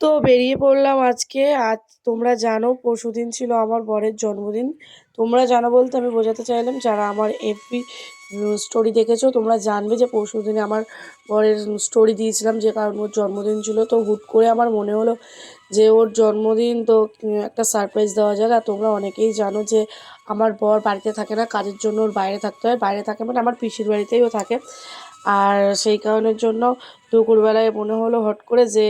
তো বেরিয়ে পড়লাম আজকে। আজ তোমরা জানো পরশু দিন ছিল আমার বরের জন্মদিন। তোমরা জানো বলতে আমি বোঝাতে চাইলাম, যারা আমার এফবি স্টোরি দেখেছ, তোমরা জানবে যে পরশুদিনে আমার বরের স্টোরি দিয়েছিলাম যে কারণ ওর জন্মদিন ছিল। তো হুট করে আমার মনে হলো যে ওর জন্মদিন তো একটা সারপ্রাইজ দেওয়া যাক। আর তোমরা অনেকেই জানো যে আমার বর বাড়িতে থাকে না, কাজের জন্য ওর বাইরে থাকতে হয়। বাইরে থাকে মানে আমার পিসির বাড়িতেই ও থাকে। আর সেই কারণের জন্য দুপুরবেলায় মনে হলো হট করে যে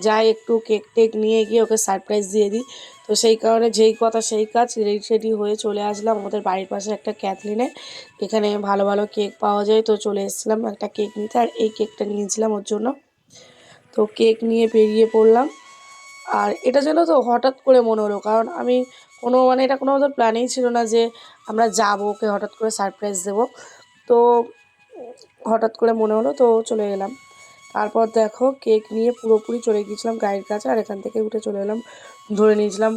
যাই একটু কেক টেক নিয়ে গিয়ে ওকে সারপ্রাইজ দিয়ে দিই। তো সেই কারণে যেই কথা সেই কাজ রেডি সেডি হয়ে চলে আসলাম আমাদের বাড়ির পাশে একটা ক্যাথলিনে এখানে ভালো ভালো কেক পাওয়া যায়। তো চলে এসেছিলাম একটা কেক নিতে আর এই কেকটা নিয়েছিলাম ওর জন্য। তো কেক নিয়ে বেরিয়ে পড়লাম। আর এটা যেন তো হঠাৎ করে মনে হলো, কারণ আমি কোনো মানে এটা কোনো আমাদের প্ল্যানেই ছিল না যে আমরা যাব ওকে হঠাৎ করে সারপ্রাইজ দেবো। তো হঠাৎ করে মনে হলো তো চলে গেলাম। তারপর দেখো কেক নিয়ে পুরোপুরি চলে গিয়েছিলাম গাড়ির কাছে আর এখান থেকে উঠে চলে এলাম ধরে নিয়েছিলাম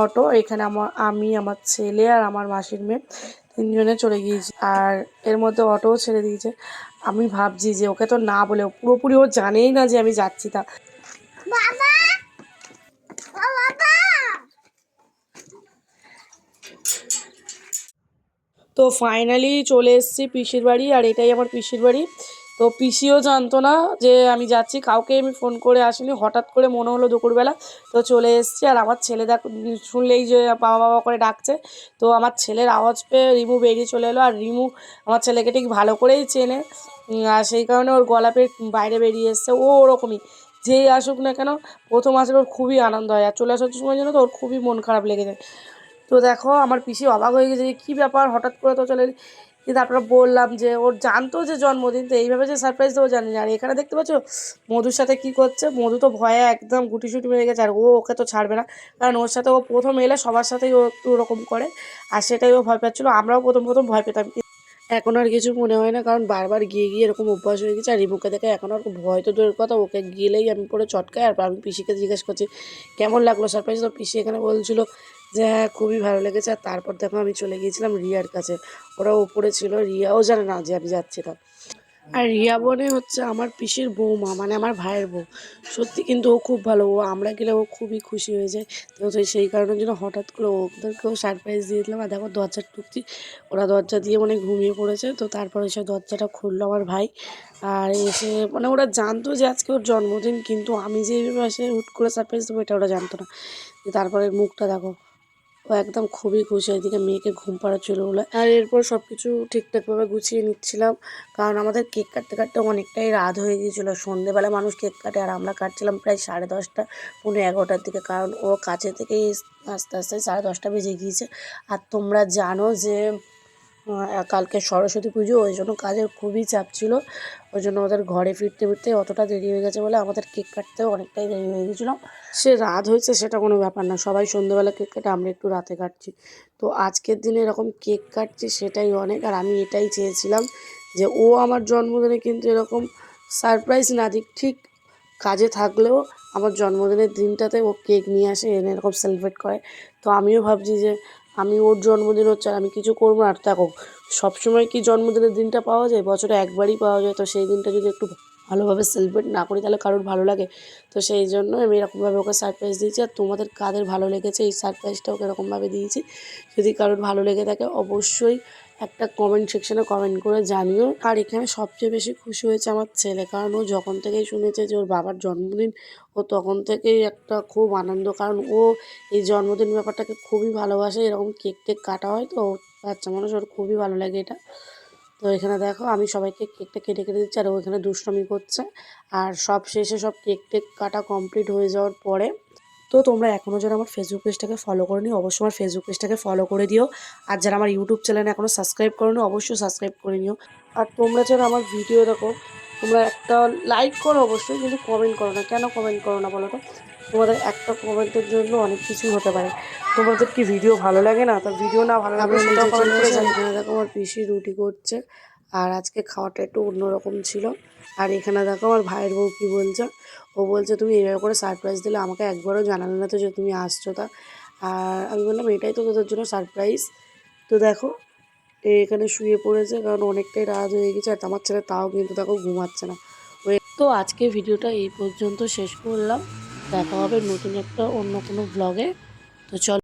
অটো। এখানে আমার আমি আমার ছেলে আর আমার মাসির মেয়ে তিনজনে চলে গিয়েছি আর এর মধ্যে অটোও ছেড়ে দিয়েছে। আমি ভাবছি যে ওকে তো না বলে পুরোপুরি ও জানেই না যে আমি যাচ্ছি তা। তো ফাইনালি চলে এসেছি পিসির বাড়ি আর এটাই আমার পিসির বাড়ি। তো পিসিও জানতো না যে আমি যাচ্ছি। কাউকে আমি ফোন করে আসিনি। হঠাৎ করে মনে হলো দুপুরবেলা। তো চলে এসেছি আর আমার ছেলে দেখ, শুনলেই যে বাবা বাবা করে ডাকছে। তো আমার ছেলের আওয়াজ পেয়ে রিমু বেরিয়ে চলে এলো। আর রিমু আমার ছেলেকে ঠিক ভালো করেই চেনে। আর সেই কারণে ওর গলা পেয়ে বাইরে বেরিয়ে এসছে। ও ওরকমই। যেই আসুক না কেন, প্রথম আসলে ওর খুবই আনন্দ হয়। আর চলে আসার সময় জন্য তো, ওর খুবই মন খারাপ লেগে যায়। তো দেখো, আমার পিসি অবাক হয়ে গেছে যে কী ব্যাপার? হঠাৎ করে তো চলে দিয়ে তারপরে বললাম যে ওর জানতো যে জন্মদিন, তো এইভাবে যে সারপ্রাইজ দেবো জানি না। আর এখানে দেখতে পাচ্ছ, মধুর সাথে কি করছে? মধু তো ভয়ে একদম গুটি সুটি মেরে গেছে, আর ও ওকে তো ছাড়বে না। কারণ ওর সাথে ও প্রথম এলে সবার সাথেই ও ওরকম করে, আর সেটাই ও ভয় পাচ্ছিলো। আমরাও প্রথম প্রথম ভয় পেতাম। এখন আর কিছু মনে হয় না, কারণ বারবার গিয়ে গিয়ে এরকম অভ্যাস হয়ে গেছে, আর রিমুকে দেখে এখন আর ভয় তো দূরের কথা। ওকে গেলেই আমি পরে চটকাই, আর আমি পিসিকে জিজ্ঞেস করছি, কেমন লাগল সারপ্রাইজ তো পিসি এখানে বলছিল যে হ্যাঁ খুবই ভালো লেগেছে। আর তারপর দেখো আমি চলে গিয়েছিলাম রিয়ার কাছে। ওরা ওপরে ছিল, রিয়াও জানে না যে আমি যাচ্ছিলাম আর রিয়া বোনে হচ্ছে আমার পিসির বৌমা মানে আমার ভাইয়ের বউ। সত্যি কিন্তু ও খুব ভালো, ও আমরা গেলে ও খুবই খুশি হয়ে যায়। তো সেই কারণের জন্য হঠাৎ করে ওদেরকেও সারপ্রাইজ দিয়ে দিলাম। আর দেখো দরজার টুকছি ওরা দরজা দিয়ে মানে ঘুমিয়ে পড়েছে। তো তারপর এসে দরজাটা খুললো আমার ভাই। আর এসে মানে ওরা জানতো যে আজকে ওর জন্মদিন, কিন্তু আমি যে এসে হুট করে সারপ্রাইজ দেবো, এটা ওরা জানতো না। তারপরে মুখটা দেখো ও একদম খুবই খুশি। এদিকে মেয়েকে ঘুম পাড়া চলে বলে আর এরপর সব কিছু ঠিকঠাকভাবে গুছিয়ে নিচ্ছিলাম। কারণ আমাদের কেক কাটতে কাটতে অনেকটাই রাত হয়ে গিয়েছিল। সন্ধেবেলা মানুষ কেক কাটে আর আমরা কাটছিলাম প্রায় সাড়ে দশটা পনেরো এগারোটার দিকে। কারণ ও কাছে থেকেই আস্তে আস্তে সাড়ে দশটা বেজে গিয়েছে। আর তোমরা জানো যে কালকে সরস্বতী পুজো, ওই জন্য কাজের খুবই চাপ ছিল। ওই জন্য ওদের ঘরে ফিরতে ফিরতে অতটা দেরি হয়ে গেছে বলে আমাদের কেক কাটতেও অনেকটাই দেরি হয়ে গেছিল। সে রাত হয়েছে সেটা কোনো ব্যাপার না, সবাই সন্ধ্যেবেলা কেক কাটে, আমরা একটু রাতে কাটছি। তো আজকের দিনে এরকম কেক কাটছি সেটাই অনেক, আর আমি এটাই চেয়েছিলাম যে ও আমার জন্মদিনে কিন্তু এরকম সারপ্রাইজ না দিক, ঠিক কাজে থাকলেও আমার জন্মদিনের দিনটাতে ও কেক নিয়ে আসে, এনে এরকম সেলিব্রেট করে। তো আমিও ভাবছি যে আমি ওর জন্মদিন হচ্ছে আর আমি কিছু করব আর দেখো, সবসময় কি জন্মদিনের দিনটা পাওয়া যায়? বছরে একবারই পাওয়া যায়। তো সেই দিনটা যদি একটু ভালোভাবে সেলিব্রেট না করি, তাহলে কারোর ভালো লাগে। তো সেই জন্য আমি এরকমভাবে ওকে সারপ্রাইজ দিয়েছি। আর তোমাদের কাদের ভালো লেগেছে, এই সারপ্রাইজটা ওকে এরকমভাবে দিয়েছি। যদি কারোর ভালো লেগে থাকে, অবশ্যই একটা কমেন্ট সেকশনে কমেন্ট করে জানিও। আর এখানে সবচেয়ে বেশি খুশি হয়েছে আমার ছেলে, কারণ ও যখন থেকেই শুনেছে যে ওর বাবার জন্মদিন, ও তখন থেকেই একটা খুব আনন্দ। কারণ ও এই জন্মদিন ব্যাপারটাকে খুবই ভালোবাসে, এরকম কেক টেক কাটা হয়, তো বাচ্চা মানুষ, ওর খুবই ভালো লাগে এটা। তো এখানে দেখো আমি সবাইকে কেকটা কেটে কেটে দিচ্ছি আর ও এখানে দুষ্টমি করছে। আর সব শেষে সব কেক টেক কাটা কমপ্লিট হয়ে যাওয়ার পরে তো তোমরা এখনও যারা আমার ফেসবুক পেজটাকে ফলো করে নিও অবশ্যই আমার ফেসবুক পেজটাকে ফলো করে দিও। আর যারা আমার ইউটিউব চ্যানেল এখনও সাবস্ক্রাইব করে নিও অবশ্যই সাবস্ক্রাইব করে নিও। আর তোমরা যারা আমার ভিডিও দেখো, তোমরা একটা লাইক করো অবশ্যই, কিন্তু কমেন্ট করো না। কেন কমেন্ট করো না বলো তো? তোমাদের একটা কমেন্টের জন্য অনেক কিছুই হতে পারে। তোমাদের কি ভিডিও ভালো লাগে না? তো ভিডিও না ভালো কমেন্ট করে এখানে দেখো আমার পিসি রুটি করছে। আর আজকে খাওয়াটা একটু অন্যরকম ছিল। আর এখানে দেখো আমার ভাইয়ের বউ কী বলছে? ও বলছে তুমি এইভাবে করে সারপ্রাইজ দিলে আমাকে একবারও জানালে না তো যে তুমি আসছো তা। আর আমি বললাম এটাই তো তোদের জন্য সারপ্রাইজ তো দেখো এখানে শুয়ে পড়েছে কারণ অনেকটাই রাত হয়ে গেছে আর আমার ছেলে তাও কিন্তু দেখো ঘুমাচ্ছে না। তো আজকে ভিডিওটা এই পর্যন্ত শেষ করলাম। দেখা হবে নতুন একটা অন্য কোনো ব্লগে তো চলো